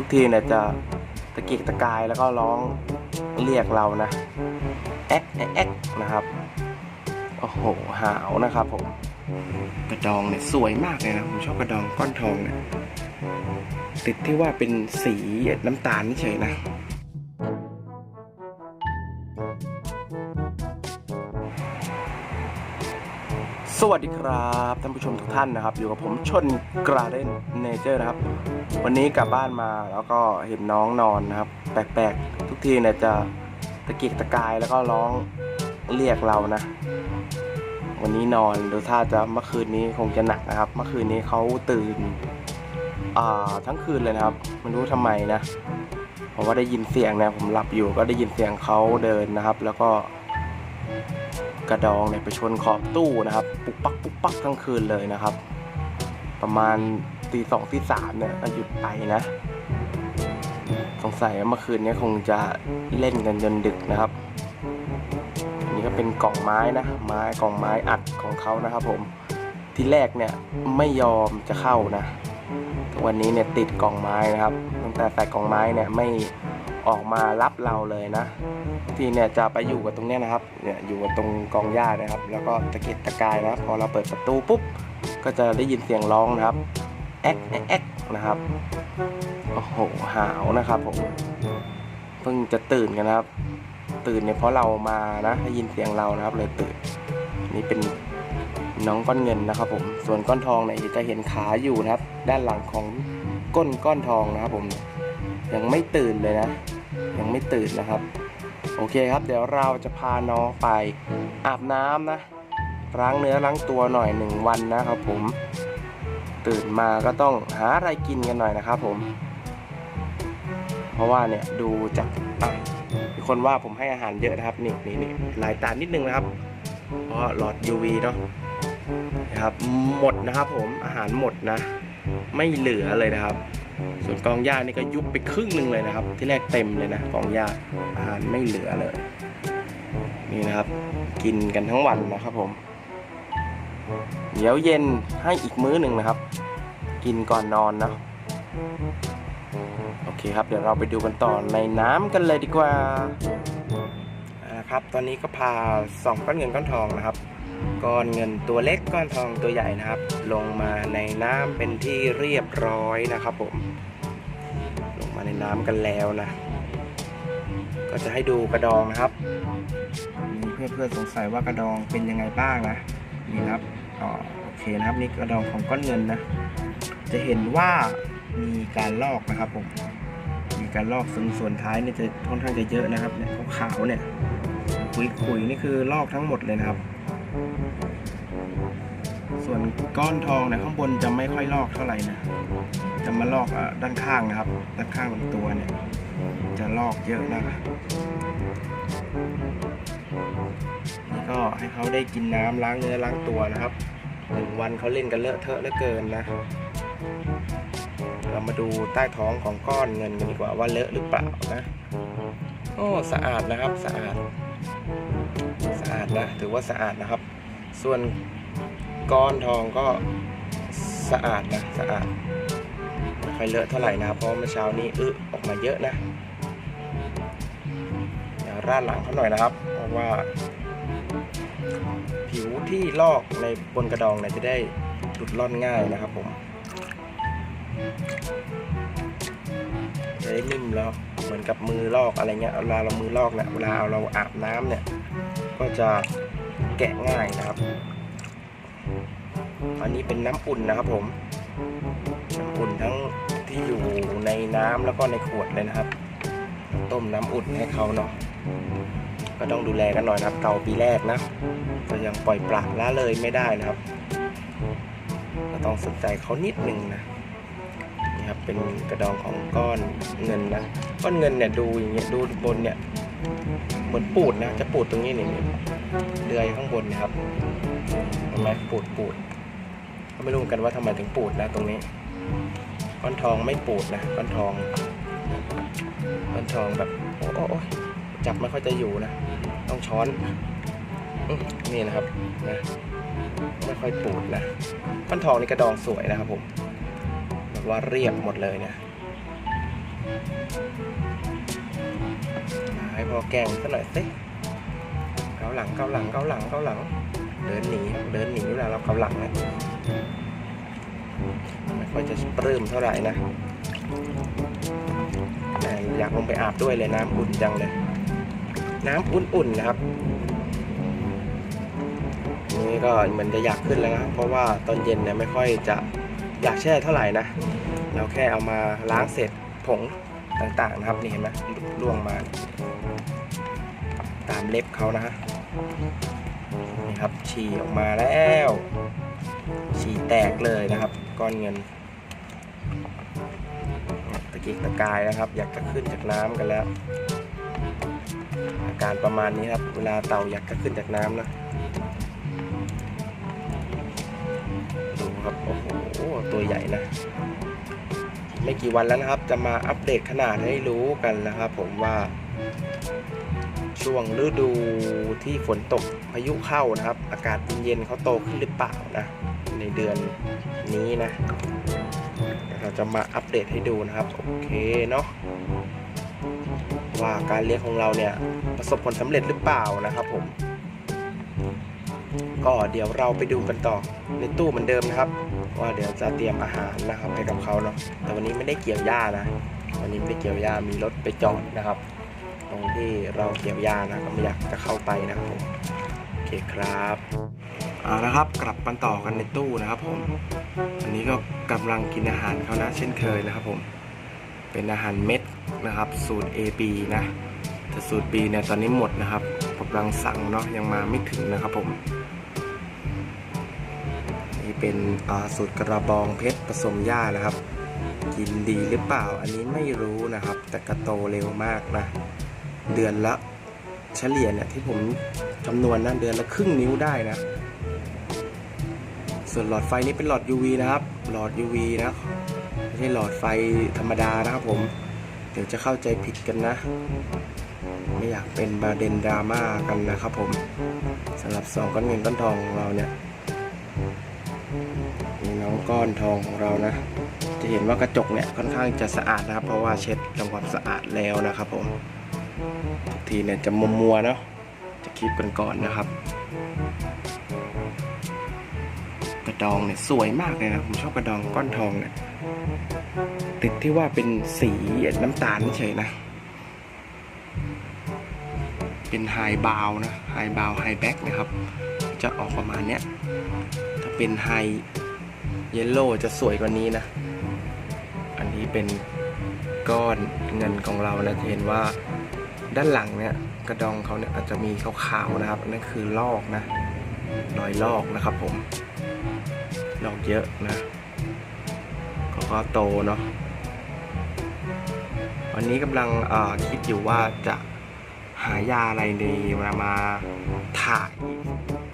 ทุกทีเนี่ยจะตะเกียกตะกายแล้วก็ร้องเรียกเรานะแอ๊กแอ๊กแอ๊กนะครับโอ้โหหาวนะครับผมกระดองเนี่ยสวยมากเลยนะผมชอบกระดองก้อนทองเนี่ยติดที่ว่าเป็นสีน้ำตาลเฉยนะ สวัสดีครับท่านผู้ชมทุกท่านนะครับ อยู่กับผมชนกราเดนเนเจอร์นะครับ วันนี้กลับบ้านมาแล้วก็เห็นน้องนอนนะครับ แปลกๆ ทุกทีเนี่ยจะตะเกียกตะกายแล้วก็ร้องเรียกเรานะ วันนี้นอนดูท่าจะเมื่อคืนนี้คงจะหนักนะครับ เมื่อคืนนี้เขาตื่นอ่าทั้งคืนเลยนะครับไม่รู้ทำไมนะเพราะว่าได้ยินเสียงเนี่ยผมหลับอยู่ก็ได้ยินเสียงเขาเดินนะครับ แล้วก็ กระดองเนี่ยไปชนขอบตู้นะครับ ปุกปักปุกปักทั้งคืนเลยนะครับ ประมาณตีสองตีสามเนี่ยหยุดไปนะ สงสัยว่าเมื่อคืนนี้คงจะเล่นกันจนดึกนะครับอันนี้ก็เป็นกล่องไม้นะ ไม้กล่องไม้อัดของเขานะครับ ผมที่แรกเนี่ยไม่ยอมจะเข้านะวันนี้เนี่ยติดกล่องไม้นะครับตั้งแต่ใส่กล่องไม้เนี่ยไม่ ออกมารับเราเลยนะทีเนี่ยจะไปอยู่กับตรงเนี้ยนะครับเนี่ยอยู่กับตรงกองหญ้านะครับ แล้วก็ตะเกียกตะกายนะพอเราเปิดประตูปุ๊บก็จะได้ยินเสียงร้องนะครับแอ๊กแอ๊กแอ๊กนะครับโอ้โหหาวนะครับผมเพิ่งจะตื่นกันนะครับ ตื่นเนี่ยเพราะเรามานะได้ยินเสียงเรานะครับ เลยตื่นนี่เป็นน้องก้อนเงินนะครับ ผมส่วนก้อนทองเนี่ยจะเห็นขาอยู่นะครับ ด้านหลังของก้นก้อนทองนะครับ ผมยังไม่ตื่นเลยนะ ยังไม่ตื่นนะครับ โอเคครับ เดี๋ยวเราจะพาน้องไปอาบน้ำนะล้างเนื้อล้างตัวหน่อยหนึ่งวันนะครับผม ตื่นมาก็ต้องหาอะไรกินกันหน่อยนะครับผม เพราะว่าเนี่ยดูจากอะมีคนว่าผมให้อาหารเยอะนะครับนี่นี่นี่ลายตานิดนึงนะครับเพราะหลอด UV เนาะนะครับหมดนะครับผมอาหารหมดนะ ไม่เหลือเลยนะครับ ส่วนกองหญ้านี่ก็ยุบไปครึ่งหนึ่งเลยนะครับ ที่แรกเต็มเลยนะกองหญ้าอาหารไม่เหลือเลย นี่นะครับ กินกันทั้งวันนะครับผม เดี๋ยวเย็นให้อีกมื้อหนึ่งนะครับ กินก่อนนอนนะโอเคครับ เดี๋ยวเราไปดูกันต่อในน้ำกันเลยดีกว่านะครับ ตอนนี้ก็พาสองก้อนเงินก้อนทองนะครับ ก้อนเงินตัวเล็กก้อนทองตัวใหญ่นะครับ ลงมาในน้ำเป็นที่เรียบร้อยนะครับผม ลงมาในน้ำกันแล้วนะ ก็จะให้ดูกระดองนะครับมีเพื่อนเพื่อนๆสงสัยว่ากระดองเป็นยังไงบ้างนะนี่ครับอ๋อโอเคนะครับนี่กระดองของก้อนเงินนะ จะเห็นว่ามีการลอกนะครับผมมีการลอกซึ่งส่วนท้ายเนี่ยจะค่อนข้างจะเยอะนะครับเนี่ยขาวๆเนี่ยขุยๆนี่คือลอกทั้งหมดเลยนะครับ ส่วนก้อนทองเนี่ยข้างบนจะไม่ค่อยลอกเท่าไหร่นะ จะมาลอกอด้านข้างนะครับ ด้านข้างลำตัวเนี่ย จะลอกเยอะนะครับนี่ก็ให้เขาได้กินน้ำล้างเนื้อล้างตัวนะครับหนึ่งวันเขาเล่นกันเลอะเทอะเหลือเกินนะ เรามาดูใต้ท้องของก้อนเงินกันดีกว่าว่าเลอะหรือเปล่านะ โอ้สะอาดนะครับสะอาด นะถือว่าสะอาดนะครับ ส่วนก้อนทองก็สะอาดนะสะอาดไม่ค่อยเลอะเท่าไหร่นะครับเพราะเมื่อเช้านี้อึออกมาเยอะนะเดี๋ยวราดหลังเขาหน่อยนะครับ เพราะว่า ผิวที่ลอกในบนกระดองเนี่ยจะได้หลุดล่อนง่ายนะครับผมจะได้นิ่มแล้วเหมือนกับมือลอกอะไรเงี้ยเวลาเรามือลอกเนี่ยเวลาเราอาบน้ำเนี่ย ก็จะแกะง่ายนะครับ อันนี้เป็นน้ำอุ่นนะครับผม น้ำอุ่นทั้งที่อยู่ในน้ำแล้วก็ในขวดเลยนะครับ ต้มน้ำอุ่นให้เขาเนาะก็ต้องดูแลกันหน่อยนะครับ เต่าปีแรกนะก็ยังปล่อยปละละเลยไม่ได้นะครับ ก็ต้องสนใจเขานิดหนึ่งนะนี่ครับเป็นกระดองของก้อนเงินนะก้อนเงินเนี่ยดูอย่างเงี้ยดูบนเนี่ย เหมือนปูดนะ จะปูดตรงนี้นี่เดือยข้างบนนะครับเห็นไหมปูดปูดก็ไม่รู้กันว่าทำไมถึงปูดนะตรงนี้ก้อนทองไม่ปูดนะก้อนทองก้อนทองแบบโอ้โอ้โอ้ยจับไม่ค่อยจะอยู่นะ ต้องช้อนนี่นะครับนะไม่ค่อยปูดนะก้อนทองนี่กระดองสวยนะครับผมแบบว่าเรียบหมดเลยเนี่ย ให้พอแกงซะหน่อยสิเกาหลังเกาหลังเกาหลังเกาหลัง เดินหนีเดินหนีเวลาเราเกาหลังนะไม่ค่อยจะปลื้มเท่าไหร่นะแต่อยากลงไปอาบด้วยเลยน้ำอุ่นจังเลย น้ำอุ่นๆนะครับนี่ก็เหมือนจะอยากขึ้นแล้วนะเพราะว่าตอนเย็นเนี่ยไม่ค่อยจะอยากแช่เท่าไหร่นะเราแค่เอามาล้างเสร็จผง ต่างๆนะครับนี่เห็นไหมล่วงมา ตามเล็บเขานะฮะนี่ครับฉี่ออกมาแล้วฉี่แตกเลยนะครับ ก้อนเงินตะกิกตะกายนะครับ อยากจะขึ้นจากน้ำกันแล้ว อาการประมาณนี้ครับ เวลาเต่าอยากจะขึ้นจากน้ำนะดูครับโอ้โหตัวใหญ่นะ ไม่กี่วันแล้วนะครับ จะมาอัปเดตขนาดให้รู้กันนะครับ ผมว่า ช่วงฤดูที่ฝนตกพายุเข้านะครับ อากาศเย็นๆเขาโตขึ้นหรือเปล่านะ ในเดือนนี้นะเราจะมาอัปเดตให้ดูนะครับ โอเคเนาะว่าการเลี้ยงของเราเนี่ยประสบผลสำเร็จหรือเปล่านะครับ ผม ก็เดี๋ยวเราไปดูกันต่อในตู้เหมือนเดิมนะครับ ว่าเดี๋ยวจะเตรียมอาหารนะครับให้กับเขาเนาะแต่วันนี้ไม่ได้เกี่ยวหญ้านะ วันนี้ไม่ได้เกี่ยวหญ้ามีรถไปจอดนะครับ ตรงที่เราเกี่ยวหญ้านะก็ไม่อยากจะเข้าไปนะครับผมโอเคครับเอาละครับกลับกันต่อกันในตู้นะครับผมอันนี้ก็กำลังกินอาหารเขานะเช่นเคยนะครับผมเป็นอาหารเม็ดนะครับ สูตร AB นะแต่สูตร B เนี่ยตอนนี้หมดนะครับกำลังสั่งเนาะยังมาไม่ถึงนะครับผม เป็นอ่าสูตรกระบองเพชรผสมหญ้านะครับ กินดีหรือเปล่าอันนี้ไม่รู้นะครับ แต่กระโตเร็วมากนะ เดือนละเฉลี่ยเนี่ยที่ผมคำนวณนะเดือนละครึ่งนิ้วได้นะ ส่วนหลอดไฟนี้เป็นหลอด UV นะครับ หลอด UV นะไม่ใช่หลอดไฟธรรมดานะครับผม เดี๋ยวจะเข้าใจผิดกันนะ ไม่อยากเป็นประเด็นดราม่ากันนะครับผมสำหรับสองก้อนเงินก้อนทองของเราเนี่ย ก้อนทองของเรานะ จะเห็นว่ากระจกเนี่ยค่อนข้างจะสะอาดนะครับ เพราะว่าเช็ดทำความสะอาดแล้วนะครับผมทุกทีเนี่ยจะมัวมัวเนาะจะคลิปกันก่อนนะครับ กระดองเนี่ยสวยมากเลยนะผมชอบกระดองก้อนทองเนี่ยติดที่ว่าเป็นสีน้ำตาลเฉยนะ เป็นไฮบาวนะไฮบาวไฮแบ็กนะครับ จะออกประมาณเนี้ยถ้าเป็นไฮ เยลโล่จะสวยกว่านี้นะ อันนี้เป็นก้อนเงินของเรานะจะเห็นว่าด้านหลังเนี่ยกระดองเขาเนี่ยอาจจะมีขาวๆนะครับนั่นคือลอกนะรอยลอกนะครับผมลอกเยอะนะเขาก็โตเนาะวันนี้กำลังคิดอยู่ว่าจะหายาอะไรดีมามาถ่าย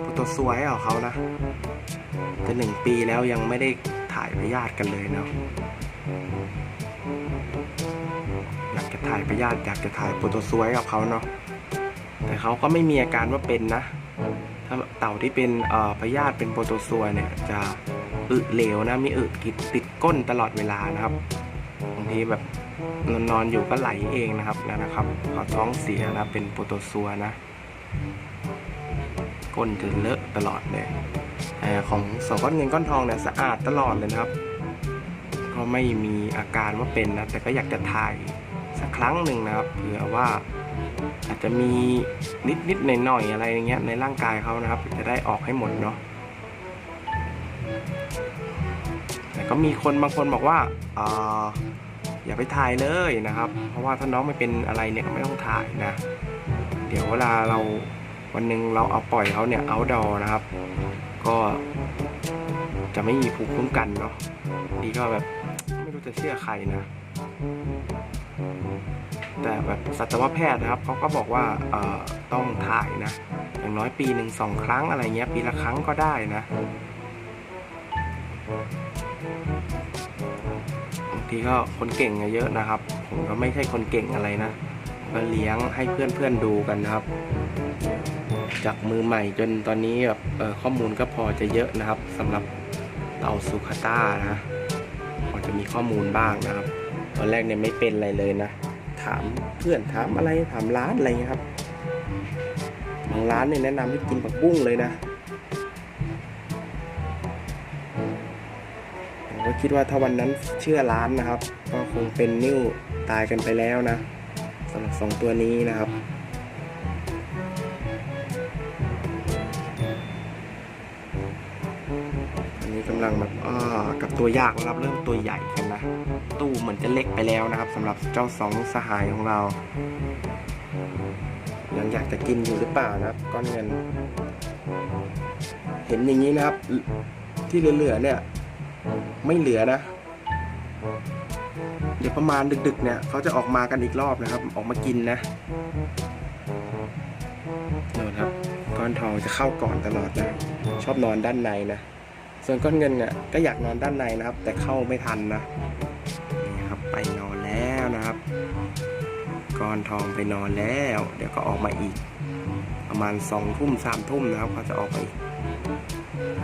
โปรโตซวยของเขานะ จะหนึ่งปีแล้วยังไม่ได้ถ่ายพยาธิกันเลยเนาะอยากจะถ่ายพยาธิอยากจะถ่ายโปรโตซวยกับเขาเนาะแต่เขาก็ไม่มีอาการว่าเป็นนะ ถ้าเต่าที่เป็นพยาธิเป็นโปรโตซวยเนี่ยจะอึเหลวนะมีอึติดติดก้นตลอดเวลานะครับบางทีแบบนอนนอนอยู่ก็ไหลเองนะครับนะนะครับขาท้องเสียนะเป็นโปรโตซัวนะ ก้นจะเลอะตลอดเลย ของสองก้อนเงินก้อนทองเนี่ยสะอาดตลอดเลยนะครับ ก็ไม่มีอาการว่าเป็นนะ แต่ก็อยากจะถ่ายสักครั้งหนึ่งนะครับเผื่อว่าอาจจะมีนิดนิดหน่อยหน่อยๆอะไรอย่างเงี้ยในร่างกายเขานะครับ จะได้ออกให้หมดเนาะแต่ก็มีคนบางคนบอกว่าอ่ออย่าไปถ่ายเลยนะครับ เพราะว่าถ้าน้องไม่เป็นอะไรเนี่ยก็ไม่ต้องถ่ายนะ เดี๋ยวเวลาเราวันหนึ่งเราเอาปล่อยเขาเนี่ยเอาดอนะครับ ก็จะไม่มีภูมิคุ้มกันเนาะนี่ก็แบบไม่รู้จะเชื่อใครนะ แต่แบบสัตวแพทย์นะครับเขาก็บอกว่าต้องถ่ายนะ อย่างน้อยปีหนึ่งสองครั้งอะไรเงี้ย ปีละครั้งก็ได้นะบางทีก็คนเก่งเยอะนะครับ ผมก็ไม่ใช่คนเก่งอะไรนะก็เลี้ยงให้เพื่อนๆดูกันนะครับ จากมือใหม่จนตอนนี้แบบข้อมูลก็พอจะเยอะนะครับสำหรับเต่าสุขต้านะพอจะมีข้อมูลบ้างนะครับ ตอนแรกเนี่ยไม่เป็นอะไรเลยนะ ถามเพื่อนถามอะไรถามร้านอะไรเงี้ยครับบางร้านเนี่ยแนะนำให้กินผักบุ้งเลยนะผมก็คิดว่าถ้าวันนั้นเชื่อร้านนะครับ ก็คงเป็นนิ้วตายกันไปแล้วนะสำหรับสองตัวนี้นะครับำลังแบบอ่ากับตัวยากแล้วครับเริ่มตัวใหญ่กันนะ ตู้เหมือนจะเล็กไปแล้วนะครับสำหรับเจ้าสองสหายของเรา ยังอยากจะกินอยู่หรือเปล่านะครับก้อนเงิน เห็นอย่างนี้นะครับ ที่เหลือๆเนี่ย ไม่เหลือนะ เดี๋ยวประมาณดึกๆ เนี่ยเขาจะออกมากันอีกรอบนะครับ ออกมากินนะนอนครับ ก้อนทองจะเข้าก่อนตลอดนะ ชอบนอนด้านในนะ ส่วนก้อนเงินเนี่ยก็อยากนอนด้านในนะครับ แต่เข้าไม่ทันนะนี่ครับไปนอนแล้วนะครับก้อนทองไปนอนแล้ว เดี๋ยวก็ออกมาอีก ประมาณสองทุ่มสามทุ่มนะครับเขาจะออกมาอีก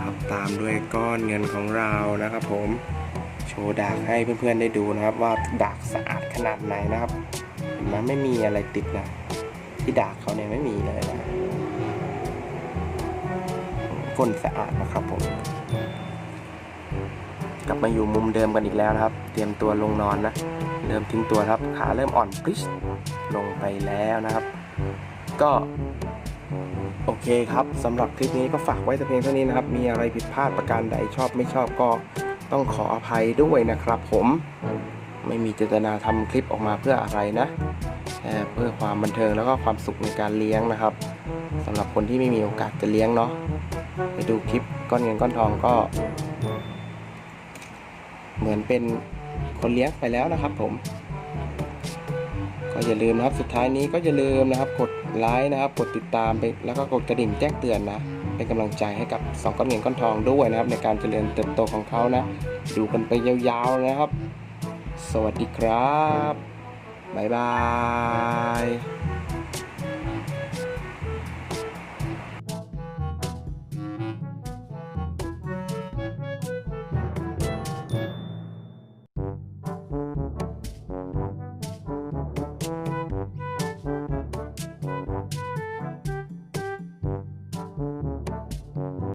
ครับตามด้วยก้อนเงินของเรานะครับผมโชว์ดากให้เพื่อนๆได้ดูนะครับ ว่าดากสะอาดขนาดไหนนะครับเห็นไมไม่มีอะไรติดนะที่ดากเขาเนี่ยไม่มีเลยนะก้นสะอาดนะครับผม กลับมาอยู่มุมเดิมกันอีกแล้วนะครับ เตรียมตัวลงนอนนะ เริ่มทิ้งตัวครับ ขาเริ่มอ่อนปริชลงไปแล้วนะครับ ก็ โอเคครับสำหรับคลิปนี้ก็ฝากไว้แต่เพียงเท่านี้นะครับ มีอะไรผิดพลาดประการใดชอบไม่ชอบก็ต้องขออภัยด้วยนะครับ ผมไม่มีเจตนาทำคลิปออกมาเพื่ออะไรนะแค่เพื่อความบันเทิงแล้วก็ความสุขในการเลี้ยงนะครับสำหรับคนที่ไม่มีโอกาสจะเลี้ยงเนาะไปดูคลิปก้อนเงินก้อนทองก็ เหมือนเป็นคนเลี้ยงไปแล้วนะครับ ผม ก็อย่าลืมนะครับ สุดท้ายนี้ก็อย่าลืมนะครับ กดไลค์นะครับ กดติดตามไป แล้วก็กดกระดิ่งแจ้งเตือนนะ เป็นกำลังใจให้กับสองก้อนเงินก้อนทองด้วยนะครับ ในการเจริญเติบโตของเขานะ ดูกันไปยาวๆนะครับ สวัสดีครับบ๊ายบาย